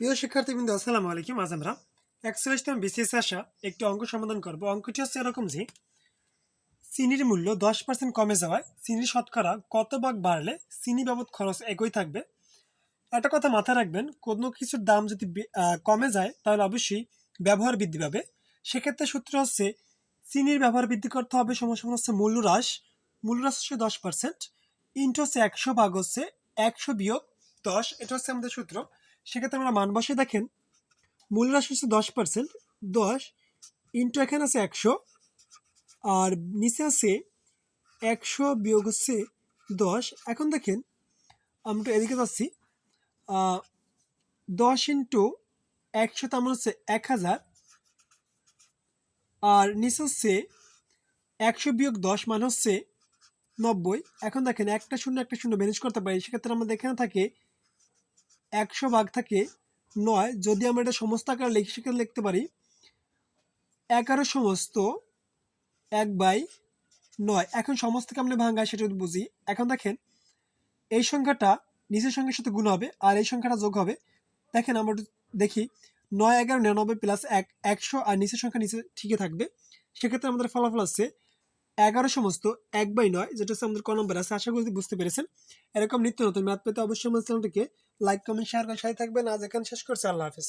প্রিয় শিক্ষার্থীবৃন্দ, আসসালামু আলাইকুম। আজ আমরা একচল্লিশতম বিসিএস আসা একটি অঙ্ক সমাধান করব। অঙ্কটি হচ্ছে এরকম যে, চিনির মূল্য দশ পার্সেন্ট কমে যাওয়ায় চিনির শতকরা কত ভাগ বাড়লে চিনি বাবদ খরচ একই থাকবে? একটা কথা মাথায় রাখবেন, কোনো কিছুর দাম যদি কমে যায়, তাহলে অবশ্যই ব্যবহার বৃদ্ধি পাবে। সেক্ষেত্রে সূত্র হচ্ছে, চিনির ব্যবহার বৃদ্ধি করতে হবে সমস্যা হচ্ছে মূল্য হ্রাস মূল্য হ্রাস হচ্ছে দশ পার্সেন্ট ইন্টু হচ্ছে একশো ভাগ হচ্ছে একশো বিয়োগ দশ। এটা হচ্ছে আমাদের সূত্র। সেক্ষেত্রে আমরা মান বসে দেখেন, মূল রাশি হচ্ছে দশ পার্সেন্ট দশ ইন্টু এখানে আছে একশো, আর নিচে আছে একশো বিয়োগ হচ্ছে দশ। এখন দেখেন আমরা একটু এদিকে যাচ্ছি দশ ইন্টু একশো তার মানে হচ্ছে এক হাজার, আর নিচে হচ্ছে একশো বিয়োগ দশ মানে হচ্ছে নব্বই। এখন দেখেন, একটা শূন্য একটা শূন্য ম্যানেজ করতে পারি, সেক্ষেত্রে আমাদের এখানে থাকে একশো ভাগ থাকে নয়, যদি আমরা এটা সমস্ত আকার লিখি সেখানে লিখতে পারি এগারো সমস্ত এক বাই নয়। এখন সমস্তকে আমরা ভাঙ্গায় সেটা যদি বুঝি, এখন দেখেন, এই সংখ্যাটা নিচের সংখ্যার সাথে গুণ হবে আর এই সংখ্যাটা যোগ হবে। দেখেন আমরা দেখি, নয়, এগারো, নিরানব্বই প্লাস এক, একশো আর নিচের সংখ্যা নিচে ঠিকই থাকবে। সেক্ষেত্রে আমাদের ফলাফল আছে এগারো সমস্ত এক বাই নয়, যেটা হচ্ছে আমাদের ক নম্বর আছে, আশা করি বুঝতে পেরেছেন। এরকম নিত্য নতুন ম্যাথ পেতে অবশ্যই আমার চ্যানেলটিকে লাইক কমেন্ট শেয়ার করে সাথে থাকবেন। আজ এখানে শেষ করছি, আল্লাহ হাফিজ।